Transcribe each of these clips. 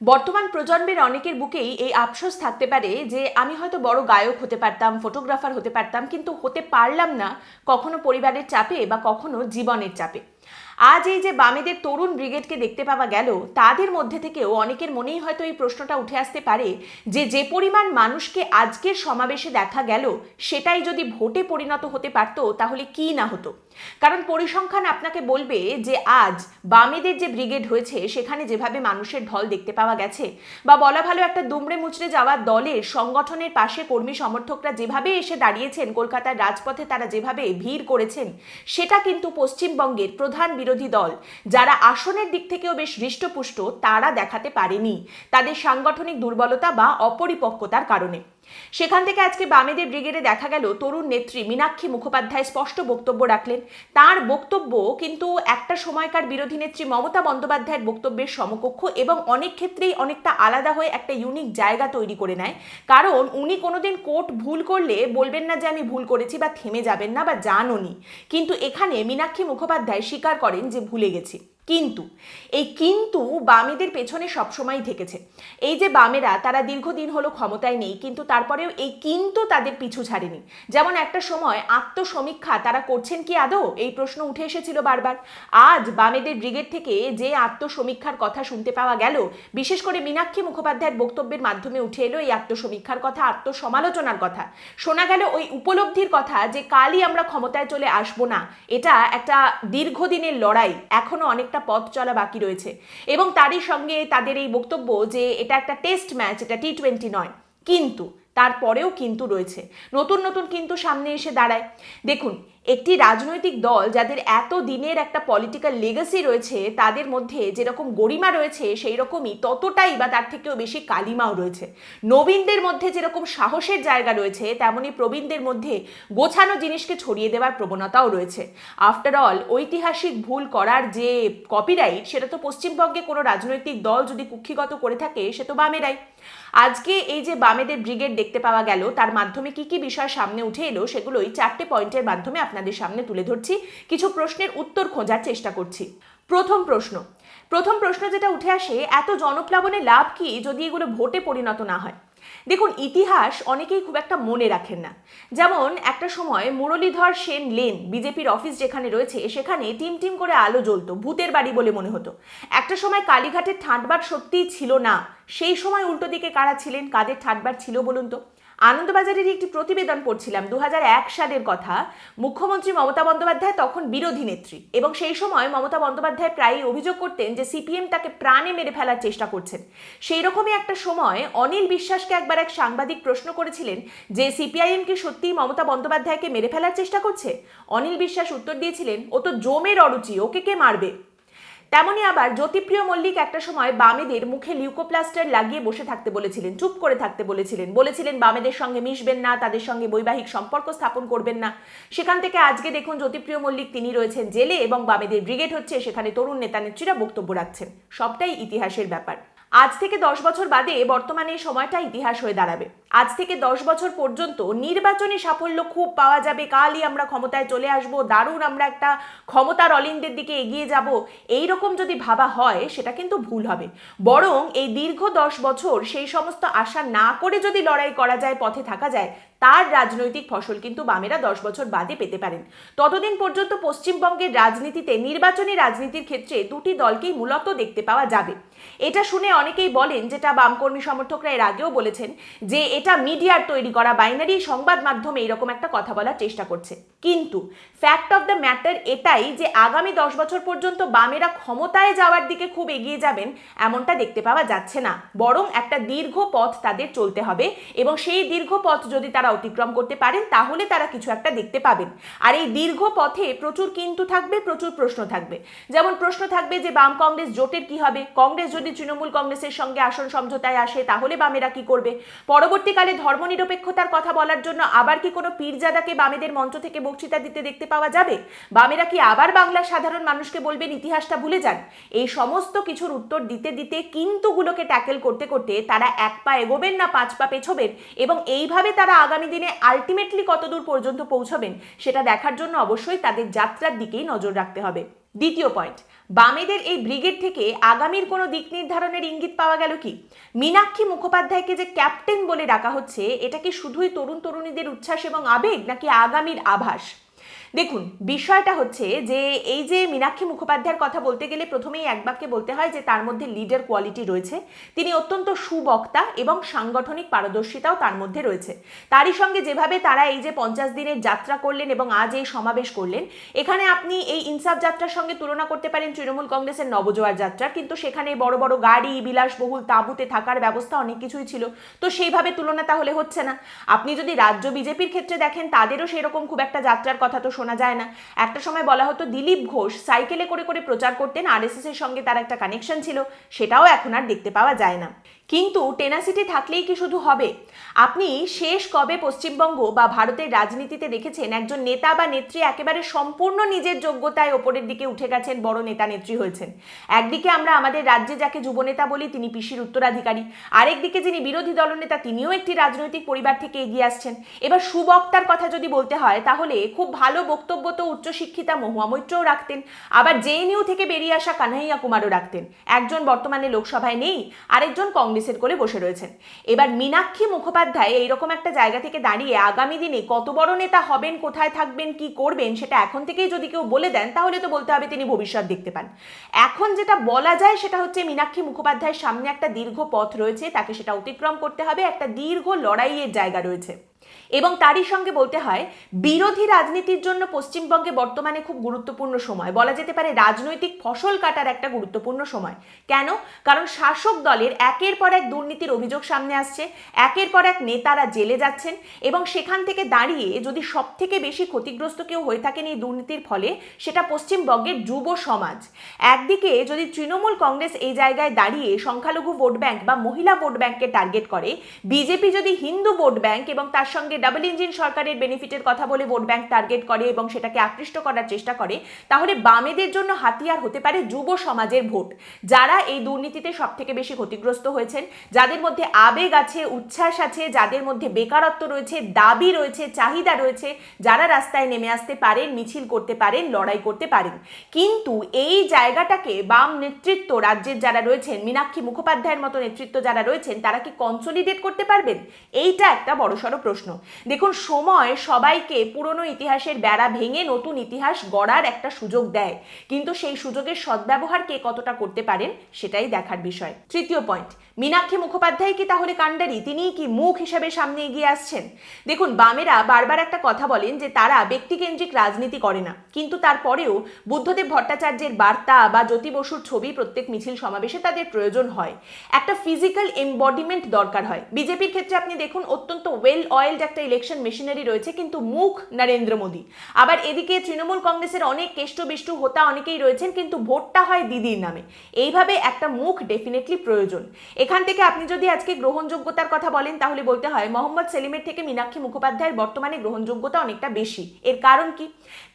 বর্তমান প্রজন্মের অনেকের বুকেই এই আফসোস থাকতে পারে যে আমি হয়তো বড় গায়ক হতে পারতাম ফটোগ্রাফার হতে পারতাম, কিন্তু হতে পারলাম না কখনো পরিবারের চাপে বা কখনো জীবনের চাপে। আজ এই যে বামেদের তরুণ ব্রিগেডকে দেখতে পাওয়া গেল, তাদের মধ্যে থেকেও অনেকের মনেই হয়তো এই প্রশ্নটা উঠে আসতে পারে যে যে পরিমাণ মানুষকে আজকের সমাবেশে দেখা গেল, সেটাই যদি ভোটে পরিণত হতে পারত, তাহলে কি না হতো? কারণ পরিসংখ্যান আপনাকে বলবে যে, আজ বামেদের যে ব্রিগেড হয়েছে, সেখানে যেভাবে মানুষের ঢল দেখতে পাওয়া গেছে, বা বলা ভালো একটা দুমড়ে মুচড়ে যাওয়া দলের সংগঠনের পাশে কর্মী সমর্থকরা যেভাবে এসে দাঁড়িয়েছেন, কলকাতার রাজপথে তারা যেভাবে ভিড় করেছেন, সেটা কিন্তু পশ্চিমবঙ্গের প্রধান বিরোধী দল। যারা আসনের দিক থেকেও বেশ হৃষ্টপুষ্ট, তারা দেখাতে পারেনি। তাদের সাংগঠনিক দুর্বলতা বা অপরিপক্কতার কারণে। সেখান থেকে আজকে বামেদের ব্রিগেডে দেখা গেল তরুণ নেত্রী মীনাক্ষী মুখোপাধ্যায় স্পষ্ট বক্তব্য রাখলেন। তার বক্তব্য কিন্তু একটা সময়কার বিরোধী নেত্রী মমতা বন্দ্যোপাধ্যায়ের বক্তব্যের সমকক্ষ এবং অনেক ক্ষেত্রেই অনেকটা আলাদা হয়ে একটা ইউনিক জায়গা তৈরি করে নেয়। কারণ উনি কোনোদিন কোর্ট ভুল করলে বলবেন না যে আমি ভুল করেছি বা থেমে যাবেন না বা জাননি কিন্তু এখানে মীনাক্ষী মুখোপাধ্যায় স্বীকার করেন যে ভুলে গেছি। কিন্তু, এই কিন্তু বামেদের পেছনে সবসময় থেকেছে। এই যে বামেরা, তারা দীর্ঘদিন হলো ক্ষমতায় নেই, কিন্তু তারপরেও এই কিন্তু তাদের পিছু ছাড়েনি। যেমন একটা সময় আত্মসমীক্ষা তারা করছেন কি আদৌ? এই প্রশ্ন উঠে এসেছিল বারবার। আজ বামেদের ব্রিগেড থেকে যে আত্মসমীক্ষার কথা শুনতে পাওয়া গেল, বিশেষ করে মীনাক্ষী মুখোপাধ্যায়ের বক্তব্যের মাধ্যমে উঠে এলো এই আত্মসমীক্ষার কথা, আত্মসমালোচনার কথা। শোনা গেল ওই উপলব্ধির কথা যে কালই আমরা ক্ষমতায় চলে আসব না। এটা একটা দীর্ঘদিনের লড়াই, এখনও অনেকটা পথ চলা বাকি রয়েছে। এবং তারই সঙ্গে তাদের এই বক্তব্য যে এটা একটা টেস্ট ম্যাচ এটা টি টোয়েন্টি নয়। কিন্তু, তারপরেও কিন্তু রয়েছে। নতুন নতুন কিন্তু সামনে এসে দাঁড়ায়। দেখুন একটি রাজনৈতিক দল যাদের এত দিনের একটা পলিটিক্যাল লেগাসি রয়েছে, তাদের মধ্যে যেরকম গরিমা রয়েছে সেই রকমই ততটাই বা তার থেকেও বেশি কালিমাও রয়েছে। নবীনদের মধ্যে যেরকম সাহসের জায়গা রয়েছে তেমনই প্রবীণদের মধ্যে গোছানো জিনিসকে ছড়িয়ে দেওয়ার প্রবণতাও রয়েছে। আফটার অল ঐতিহাসিক ভুল করার যে কপিরাইট সেটা তো পশ্চিমবঙ্গে কোনো রাজনৈতিক দল যদি কুক্ষিগত করে থাকে, সে তো বামেরাই। আজকে এই যে বামেদের ব্রিগেড দেখতে পাওয়া গেল, তার মাধ্যমে কি কি বিষয় সামনে উঠে এলো সেগুলোই চারটে পয়েন্টের মাধ্যমে আপনাদের সামনে তুলে ধরছি। কিছু প্রশ্নের উত্তর খোঁজার চেষ্টা করছি। প্রথম প্রশ্ন প্রথম প্রশ্ন যেটা উঠে আসে, এত জনপ্লাবনে লাভ কি যদি এগুলো ভোটে পরিণত না হয়? দেখুন, ইতিহাস অনেকেই খুব একটা মনে রাখেন না। যেমন, একটা সময় মুরলীধর সেন লেন, বিজেপির অফিস যেখানে রয়েছে, সেখানে টিম টিম করে আলো জ্বলতো, ভূতের বাড়ি বলে মনে হতো। একটা সময় কালীঘাটের ঠাটবার সত্যিই ছিল না। সেই সময় উল্টো দিকে কারা ছিলেন? কাদের ঠাটবার ছিল বলুন তো? আনন্দবাজারের একটি প্রতিবেদন পড়ছিলাম। দু হাজার এক সালের কথা। মুখ্যমন্ত্রী মমতা বন্দ্যোপাধ্যায় তখন বিরোধী নেত্রী এবং সেই সময় মমতা বন্দ্যোপাধ্যায় প্রায়ই অভিযোগ করতেন যে সিপিএম তাকে প্রাণে মেরে ফেলার চেষ্টা করছেন। সেই রকমই একটা সময় অনিল বিশ্বাসকে একবার এক সাংবাদিক প্রশ্ন করেছিলেন যে, সিপিআইএম কি সত্যিই মমতা বন্দ্যোপাধ্যায়কে মেরে ফেলার চেষ্টা করছে? অনিল বিশ্বাস উত্তর দিয়েছিলেন, ও তো জমের অরুচি ওকে কে মারবে? তেমনি আবার জ্যোতিপ্রিয় মল্লিক একটা সময় বামেদের মুখে লিউকোপ্লাস্টার লাগিয়ে বসে থাকতে বলেছিলেন, চুপ করে থাকতে বলেছিলেন। বলেছিলেন বামেদের সঙ্গে মিশবেন না, তাদের সঙ্গে বৈবাহিক সম্পর্ক স্থাপন করবেন না। সেখান থেকে আজকে দেখুন জ্যোতিপ্রিয় মল্লিক তিনি রয়েছেন জেলে এবং বামেদের ব্রিগেড হচ্ছে সেখানে তরুণ নেতা নেত্রীরা বক্তব্য রাখছেন। সবটাই ইতিহাসের ব্যাপার। আজ থেকে দশ বছর বাদে বর্তমানে এই সময়টা ইতিহাস হয়ে দাঁড়াবে। আজ থেকে দশ বছর পর্যন্ত নির্বাচনী সাফল্য খুব পাওয়া যাবে। কালই আমরা ক্ষমতায় চলে আসব, দারুণ আমরা একটা ক্ষমতার অলিন্দের দিকে এগিয়ে যাব। এই রকম যদি ভাবা হয়, সেটা কিন্তু ভুল হবে। বরং এই দীর্ঘ দশ বছর সেই সমস্ত আশা না করে যদি লড়াই করা যায়, পথে থাকা যায়, তার রাজনৈতিক ফসল কিন্তু বামেরা দশ বছর বাদে পেতে পারেন। ততদিন পর্যন্ত পশ্চিমবঙ্গের রাজনীতিতে নির্বাচনী রাজনীতির ক্ষেত্রে দুটি দলকেই মূলত দেখতে পাওয়া যাবে। এটা শুনে অনেকেই বলেন, যেটা বামকর্মী সমর্থকরা এর আগেও বলেছেন, যে এটা মিডিয়ার তৈরি করা বাইনারি সংবাদ মাধ্যমে এরকম একটা কথা বলার চেষ্টা করছে। কিন্তু ফ্যাক্ট অফ দ্য ম্যাটার এটাই যে আগামী দশ বছর পর্যন্ত বামেরা ক্ষমতায় যাওয়ার দিকে খুব এগিয়ে যাবেন, এমনটা দেখতে পাওয়া যাচ্ছে না। বরং একটা দীর্ঘ পথ তাদের চলতে হবে এবং সেই দীর্ঘ পথ যদি তারা অতিক্রম করতে পারেন, তাহলে তারা কিছু একটা দেখতে পাবেন। আর এই দীর্ঘ পথে প্রচুর কিন্তু থাকবে, প্রচুর প্রশ্ন থাকবে। যেমন প্রশ্ন থাকবে যে বাম কংগ্রেস জোটের কি হবে? কংগ্রেস যদি তৃণমূল কংগ্রেসের সঙ্গে আসন সমঝোতায় আসে, তাহলে বামেরা কি করবে? পরবর্তীকালে ধর্মনিরপেক্ষতার কথা বলার জন্য আবার কি কোনো পীরজাদাকে বামেদের মঞ্চ থেকে বক্তৃতা দিতে দেখতে পাওয়া যাবে? বামেরা কি আবার বাংলার সাধারণ মানুষকে বলবেন, ইতিহাসটা ভুলে যান? এই সমস্ত কিছুর উত্তর দিতে দিতে কিন্তুগুলোকে ট্যাকেল করতে করতে তারা এক পা এগোবেন না, পাঁচ পা পেছবেন এবং এইভাবে তারা আগামী দিনে আলটিমেটলি কতদূর পর্যন্ত পৌঁছবেন, সেটা দেখার জন্য অবশ্যই তাদের যাত্রার দিকেই নজর রাখতে হবে। দ্বিতীয় পয়েন্ট বামেদের এই ব্রিগেড থেকে আগামীর কোনো দিক নির্ধারণের ইঙ্গিত পাওয়া গেল কি? মীনাক্ষী মুখোপাধ্যায়কে যে ক্যাপ্টেন বলে ডাকা হচ্ছে, এটা কি শুধুই তরুণ তরুণীদের উচ্ছ্বাস এবং আবেগ, নাকি আগামীর আভাস? দেখুন, বিষয়টা হচ্ছে যে এই যে মীনাক্ষী মুখোপাধ্যায়ের কথা বলতে গেলে প্রথমেই এক বাক্যে বলতে হয় যে তার মধ্যে লিডার কোয়ালিটি রয়েছে। তিনি অত্যন্ত সুবক্তা এবং সাংগঠনিক পারদর্শিতাও তার মধ্যে রয়েছে। তারই সঙ্গে যেভাবে তারা এই যে পঞ্চাশ দিনের যাত্রা করলেন এবং আজ এই সমাবেশ করলেন, এখানে আপনি এই ইনসাফ যাত্রার সঙ্গে তুলনা করতে পারেন তৃণমূল কংগ্রেসের নবজোয়ার যাত্রা। কিন্তু সেখানে বড় বড় গাড়ি, বিলাসবহুল তাঁবুতে থাকার ব্যবস্থা অনেক কিছুই ছিল। তো সেইভাবে তুলনা তাহলে হচ্ছে না। আপনি যদি রাজ্য বিজেপির ক্ষেত্রে দেখেন, তাদেরও সেরকম খুব একটা যাত্রার কথা তো শোনা যায় না। একটা সময় বলা হতো, দিলীপ ঘোষ সাইকেলে করে করে প্রচার করতেন, আর সঙ্গে তার একটা কানেকশন ছিল, সেটাও এখন আর দেখতে পাওয়া যায় না। কিন্তু টেনাসিটি থাকলেই কি শুধু হবে? আপনি শেষ কবে পশ্চিমবঙ্গ বা ভারতের রাজনীতিতে দেখেছেন একজন নেতা বা নেত্রী একেবারে সম্পূর্ণ নিজের যোগ্যতায় ওপরের দিকে উঠে গেছেন, বড় নেতা নেত্রী হয়েছেন? একদিকে আমরা আমাদের রাজ্যে যাকে যুবনেতা বলি তিনি পিসির উত্তরাধিকারী, আরেকদিকে যিনি বিরোধী দলনেতা তিনিও একটি রাজনৈতিক পরিবার থেকে এগিয়ে আসছেন। এবার সুবক্তার কথা যদি বলতে হয়, তাহলে খুব ভালো বক্তব্য তো উচ্চশিক্ষিতা মহুয়া মৈত্রও রাখতেন, আবার জেএনইউ থেকে বেরিয়ে আসা কানহাইয়া কুমারও রাখতেন। একজন বর্তমানে লোকসভায় নেই, আরেকজন কংগ্রেসের করে বসে রয়েছেন। এবার মীনাক্ষী মুখোপাধ্যায় এইরকম একটা জায়গা থেকে দাঁড়িয়ে আগামী দিনে কত বড় নেতা হবেন, কোথায় থাকবেন, কি করবেন, সেটা এখন থেকেই যদি কেউ বলে দেন, তাহলে তো বলতে হবে তিনি ভবিষ্যৎ দেখতে পান। এখন যেটা বলা যায় সেটা হচ্ছে মীনাক্ষী মুখোপাধ্যায়ের সামনে একটা দীর্ঘ পথ রয়েছে, তাকে সেটা অতিক্রম করতে হবে, একটা দীর্ঘ লড়াইয়ের জায়গা রয়েছে। এবং তারই সঙ্গে বলতে হয়, বিরোধী রাজনীতির জন্য পশ্চিমবঙ্গে বর্তমানে খুব গুরুত্বপূর্ণ সময়। বলা যেতে পারে রাজনৈতিক ফসল কাটার একটা গুরুত্বপূর্ণ সময়। কেন? কারণ শাসক দলের একের পর এক দুর্নীতির অভিযোগ সামনে আসছে, একের পর এক নেতারা জেলে যাচ্ছেন এবং সেখান থেকে দাঁড়িয়ে যদি সব থেকে বেশি ক্ষতিগ্রস্ত কেউ হয়ে থাকেন এই দুর্নীতির ফলে, সেটা পশ্চিমবঙ্গের যুব সমাজ। একদিকে যদি তৃণমূল কংগ্রেস এই জায়গায় দাঁড়িয়ে সংখ্যালঘু ভোট ব্যাংক বা মহিলা ভোট ব্যাংককে টার্গেট করে, বিজেপি যদি হিন্দু ভোট ব্যাংক এবং তার সঙ্গে ডাবল ইঞ্জিন সরকারের বেনিফিটের কথা বলে ভোট ব্যাংক টার্গেট করে এবং সেটাকে আকৃষ্ট করার চেষ্টা করে, তাহলে বামেদের জন্য হাতিয়ার হতে পারে যুব সমাজের ভোট। যারা এই দুর্নীতিতে সব থেকে বেশি ক্ষতিগ্রস্ত হয়েছেন, যাদের মধ্যে আবেগ আছে, উচ্ছ্বাস আছে, যাদের মধ্যে বেকারত্ব রয়েছে, দাবি রয়েছে, চাহিদা রয়েছে, যারা রাস্তায় নেমে আসতে পারেন, মিছিল করতে পারেন, লড়াই করতে পারেন। কিন্তু এই জায়গাটাকে বাম নেতৃত্ব, রাজ্যের যারা রয়েছেন, মীনাক্ষী মুখোপাধ্যায়ের মতো নেতৃত্ব যারা রয়েছেন, তারা কি কনসলিডেট করতে পারবেন? এইটা একটা বড়সড় প্রশ্ন। দেখুন, সময় সবাইকে পুরনো ইতিহাসের বেড়া ভেঙে নতুন ইতিহাস গড়ার একটা সুযোগ দেয়। কিন্তু সেই সুযোগের সদ্ব্যবহার কে কতটা করতে পারেন, সেটাই দেখার বিষয়। তৃতীয় পয়েন্ট মীনাক্ষী মুখোপাধ্যায় কি তাহলে কাণ্ডারি? তিনি কি মুখ হিসেবে সামনে এগিয়ে আসছেন? দেখুন, বামেরা বারবার একটা কথা বলেন যে তারা ব্যক্তিকেন্দ্রিক রাজনীতি করে না। কিন্তু তারপরেও বুদ্ধদেব ভট্টাচার্যের বার্তা বা জ্যোতি বসুর ছবি, প্রত্যেক মিছিল সমাবেশে তাদের প্রয়োজন হয়। একটা ফিজিক্যাল এম্বডিমেন্ট দরকার হয়। বিজেপির ক্ষেত্রে আপনি দেখুন, অত্যন্ত ওয়েল অয়েলড একটা ইলেকশন মেশিনারি রয়েছে, কিন্তু মুখ নরেন্দ্র মোদী। আবার এদিকে তৃণমূল কংগ্রেসের অনেক কেষ্টবিষ্টু হোতা অনেকেই রয়েছেন, কিন্তু ভোটটা হয় দিদির নামে। এইভাবে একটা মুখ ডেফিনেটলি প্রয়োজন। এখান থেকে আপনি যদি আজকে গ্রহণযোগ্যতার কথা বলেন, তাহলে বলতে হয়, মোহাম্মদ সেলিমের থেকে মীনাক্ষী মুখোপাধ্যায়ের বর্তমানে গ্রহণযোগ্যতা অনেকটা বেশি। এর কারণ কি?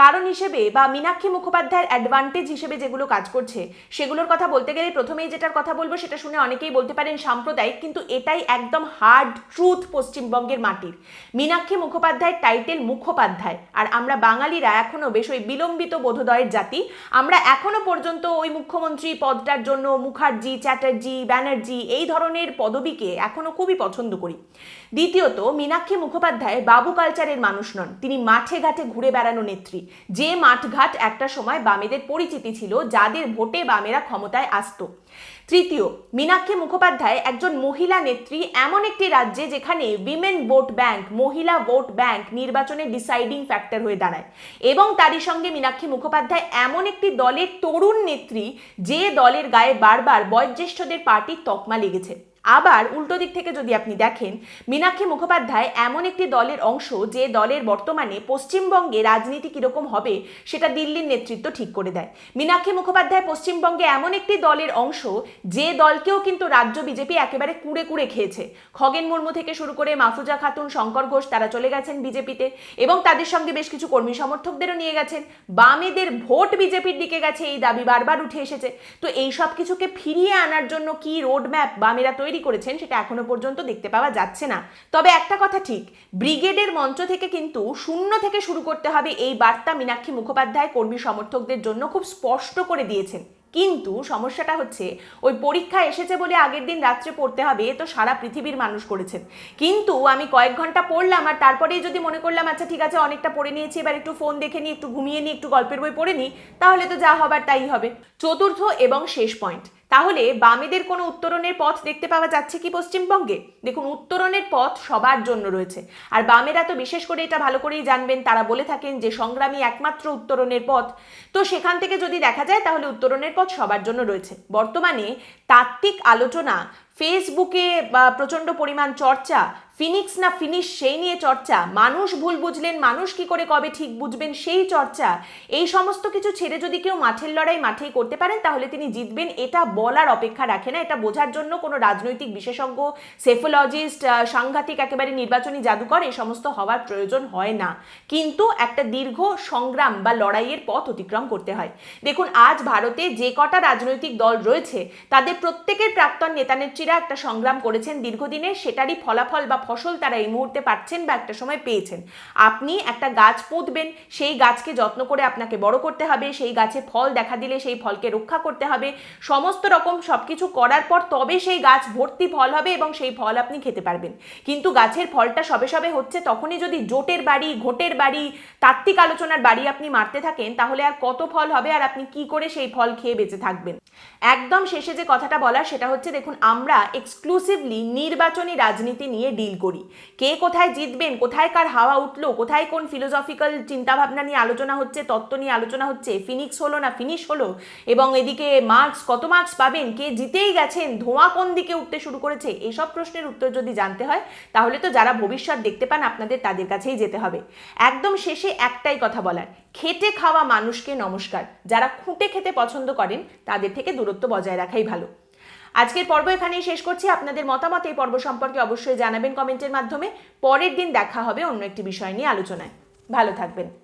কারণ হিসেবে বা মীনাক্ষী মুখোপাধ্যায়ের অ্যাডভান্টেজ হিসেবে যেগুলো কাজ করছে, সেগুলোর কথা বলতে গেলে প্রথমেই যেটার কথা বলব, সেটা শুনে অনেকেই বলতে পারেন সাম্প্রদায়িক, কিন্তু এটাই একদম হার্ড ট্রুথ পশ্চিমবঙ্গের মাটির। মীনাক্ষী মুখোপাধ্যায়ের টাইটেল মুখোপাধ্যায়। আর আমরা বাঙালিরা এখনও বেশ ওই বিলম্বিত বোধোদয়ের জাতি। আমরা এখনও পর্যন্ত ওই মুখ্যমন্ত্রী পদটার জন্য মুখার্জি, চ্যাটার্জি, ব্যানার্জি এই ধরনের পদবীকে এখনও খুবই পছন্দ করি। দ্বিতীয়ত, মীনাক্ষী মুখোপাধ্যায় বাবু কালচারের মানুষ নন। তিনি মাঠে ঘাটে ঘুরে বেড়ানো নেত্রী। যে মাঠঘাট একটা সময় বামেদের পরিচিতি ছিল, যাদের ভোটে বামেরা ক্ষমতায় আসতো। তৃতীয়, মীনাক্ষী মুখোপাধ্যায় একজন মহিলা নেত্রী, এমন একটি রাজ্যে যেখানে উইমেন ভোট ব্যাংক মহিলা ভোট ব্যাংক নির্বাচনে ডিসাইডিং ফ্যাক্টর হয়ে দাঁড়ায়। এবং তারই সঙ্গে মীনাক্ষী মুখোপাধ্যায় এমন একটি দলের তরুণ নেত্রী, যে দলের গায়ে বারবার বয়োজ্যেষ্ঠদের পার্টির তকমা লেগেছে। আবার উল্টো দিক থেকে যদি আপনি দেখেন, মীনাক্ষী মুখোপাধ্যায় এমন একটি দলের অংশ যে দলের বর্তমানে পশ্চিমবঙ্গে রাজনীতি কীরকম হবে সেটা দিল্লির নেতৃত্ব ঠিক করে দেয়। মীনাক্ষী মুখোপাধ্যায় পশ্চিমবঙ্গে এমন একটি দলের অংশ যে দলকেও কিন্তু রাজ্য বিজেপি একেবারে কুড়ে কুড়ে খেয়েছে। খগেন মুর্মু থেকে শুরু করে মাফুজা খাতুন, শঙ্কর ঘোষ তারা চলে গেছেন বিজেপিতে এবং তাদের সঙ্গে বেশ কিছু কর্মী সমর্থকদেরও নিয়ে গেছেন। বামেদের ভোট বিজেপির দিকে গেছে, এই দাবি বারবার উঠে এসেছে। তো এই সব কিছুকে ফিরিয়ে আনার জন্য কি রোড ম্যাপ বামেরা তৈরি তৈরি করেছেন সেটা এখনও পর্যন্ত দেখতে পাওয়া যাচ্ছে না। তবে একটা কথা ঠিক, ব্রিগেডের মঞ্চ থেকে কিন্তু শূন্য থেকে শুরু করতে হবে এই বার্তা মীনাক্ষী মুখোপাধ্যায় কর্মী সমর্থকদের জন্য খুব স্পষ্ট করে দিয়েছেন। কিন্তু সমস্যাটা হচ্ছে, ওই পরীক্ষা এসেছে বলে আগের দিন রাত্রে পড়তে হবে এ তো সারা পৃথিবীর মানুষ করেছেন। কিন্তু আমি কয়েক ঘণ্টা পড়লাম আর তারপরেই যদি মনে করলাম আচ্ছা ঠিক আছে, অনেকটা পড়ে নিয়েছি, এবার একটু ফোন দেখে নিই, একটু ঘুমিয়ে নিই, একটু গল্পের বই পড়ে নিই, তাহলে তো যা হবার তাই হবে। চতুর্থ এবং শেষ পয়েন্ট তাহলে বামেদের কোনো উত্তরণের পথ দেখতে পাওয়া যাচ্ছে কি পশ্চিমবঙ্গে? দেখুন, উত্তরণের পথ সবার জন্য রয়েছে। আর বামেরা তো বিশেষ করে এটা ভালো করেই জানবেন। তারা বলে থাকেন যে সংগ্রামী একমাত্র উত্তরণের পথ। তো সেখান থেকে যদি দেখা যায়, তাহলে উত্তরণের পথ সবার জন্য রয়েছে। বর্তমানে তাত্ত্বিক আলোচনা ফেসবুকে প্রচণ্ড পরিমাণ চর্চা, ফিনিক্স না ফিনিশ, সেই নিয়ে চর্চা। মানুষ ভুল বুঝলেন, মানুষ কি করে কবে ঠিক বুঝবেন, সেই চর্চা। এই সমস্ত কিছু ছেড়ে যদি কেউ মাঠের লড়াই মাঠেই করতে পারেন, তাহলে তিনি জিতবেন। এটা বলার অপেক্ষা রাখে না। এটা বোঝার জন্য কোনো রাজনৈতিক বিশেষজ্ঞ, সেফোলজিস্ট সাংঘাতিক, একেবারে নির্বাচনী জাদুকর, এই সমস্ত হওয়ার প্রয়োজন হয় না। কিন্তু একটা দীর্ঘ সংগ্রাম বা লড়াইয়ের পথ অতিক্রম করতে হয়। দেখুন, আজ ভারতে যে কটা রাজনৈতিক দল রয়েছে, তাদের প্রত্যেকের প্রাক্তন নেতানেত্রীরা একটা সংগ্রাম করেছেন দীর্ঘদিনের সেটারই ফলাফল বা ফসল তারা এই মুহূর্তে পাচ্ছেন বা একটা সময় পেয়েছেন। আপনি একটা গাছ পুঁতবেন, সেই গাছকে যত্ন করে আপনাকে বড় করতে হবে, সেই গাছে ফল দেখা দিলে সেই ফলকে রক্ষা করতে হবে। সমস্ত রকম সব কিছু করার পর তবে সেই গাছ ভর্তি ফল হবে এবং সেই ফল আপনি খেতে পারবেন। কিন্তু গাছের ফলটা সবে সবে হচ্ছে, তখনই যদি জোটের বাড়ি, ঘোটের বাড়ি, তাত্ত্বিক আলোচনার বাড়ি আপনি মারতে থাকেন, তাহলে আর কত ফল হবে আর আপনি কি করে সেই ফল খেয়ে বেঁচে থাকবেন? একদম শেষে যে কথাটা বলার সেটা হচ্ছে, দেখুন, আমরা এক্সক্লুসিভলি নির্বাচনী রাজনীতি নিয়ে ডিল করি। কে কোথায় জিতবেন, কোথায় কার হাওয়া উঠল, কোথায় কোন ফিলোসফিক্যাল চিন্তাভাবনা নিয়ে আলোচনা হচ্ছে, তত্ত্ব নিয়ে আলোচনা হচ্ছে ফিনিক্স হলো না ফিনিশ হলো, এবং এদিকে মার্কস কত মার্কস পাবেন, কে জিতেই গেছেন, ধোঁয়া কোন দিকে উঠতে শুরু করেছে, এসব প্রশ্নের উত্তর যদি জানতে হয়, তাহলে তো যারা ভবিষ্যৎ দেখতে পান, আপনাদের তাদের কাছেই যেতে হবে। একদম শেষে একটাই কথা বলার খেটে খাওয়া মানুষকে নমস্কার। যারা খুঁটে খেতে পছন্দ করেন, তাদের থেকে দূরত্ব বজায় রাখাই ভালো। আজকের পর্ব এখানেই শেষ করছি। আপনাদের মতামত এই পর্ব সম্পর্কে অবশ্যই জানাবেন কমেন্টের মাধ্যমে। পরের দিন দেখা হবে অন্য একটি বিষয় নিয়ে আলোচনায়। ভালো থাকবেন।